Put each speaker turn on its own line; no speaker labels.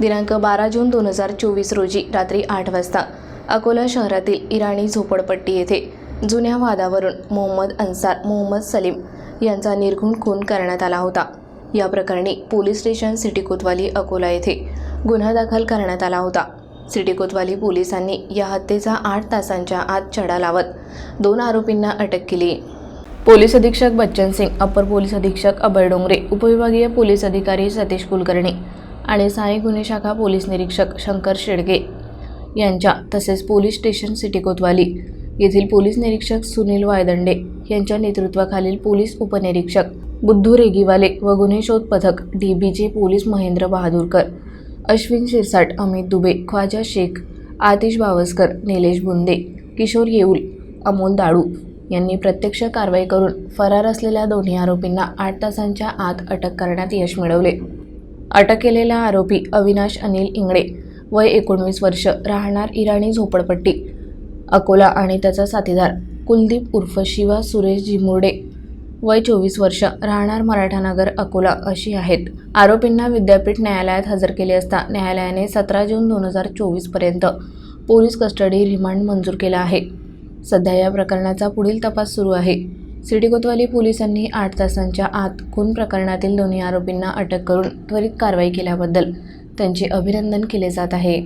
दिनांक बारा जून दोन हजार चोवीस रोजी रात्री आठ वाजता अकोला शहरातील इराणी झोपडपट्टी येथे जुन्या वादावरून मोहम्मद अन्सार मोहम्मद सलीम यांचा निर्घुण खून करण्यात आला होता. या प्रकरणी पोलीस स्टेशन सिटी कोतवाली अकोला येथे गुन्हा दाखल करण्यात आला होता. सिटी कोतवाली पोलिसांनी या हत्येचा आठ तासांच्या आत छडा लावत दोन आरोपींना अटक केली. पोलीस अधीक्षक बच्चन सिंग अप्पर पोलीस अधीक्षक अभय डोंगरे उपविभागीय पोलीस अधिकारी सतीश कुलकर्णी आणि सहाय्यक गुन्हे शाखा पोलीस निरीक्षक शंकर शेडगे यांच्या तसेच पोलीस स्टेशन सिटी कोतवाली येथील पोलीस निरीक्षक सुनील वायदंडे यांच्या नेतृत्वाखालील पोलीस उपनिरीक्षक बुद्धू रेगीवाले व गुन्हे शोध पथक डीबीचे पोलीस महेंद्र बहादूरकर अश्विन शिरसाट अमित दुबे ख्वाजा शेख आतिश बावस्कर निलेश बुंदे किशोर येऊल अमोल दाडू यांनी प्रत्यक्ष कारवाई करून फरार असलेल्या दोन्ही आरोपींना आठ तासांच्या आत अटक करण्यात यश मिळवले. अटक केलेला आरोपी अविनाश अनिल इंगळे वय एकोणवीस वर्ष राहणार इराणी झोपडपट्टी अकोला आणि त्याचा साथीदार कुलदीप उर्फ शिवा सुरेश झिमुर्डे. वय चोवीस वर्ष राहणार मराठानगर अकोला अशी आहेत. आरोपींना विद्यापीठ न्यायालयात हजर केले असता न्यायालयाने सतरा जून दोन हजार चोवीसपर्यंत पोलीस कस्टडी रिमांड मंजूर केला आहे. सध्या या प्रकरणाचा पुढील तपास सुरू आहे. सिटी कोतवाली पोलिसांनी आठ तासांच्या आत खून प्रकरणातील दोन्ही आरोपींना अटक करून त्वरित कारवाई केल्याबद्दल त्यांचे अभिनंदन केले जात आहे.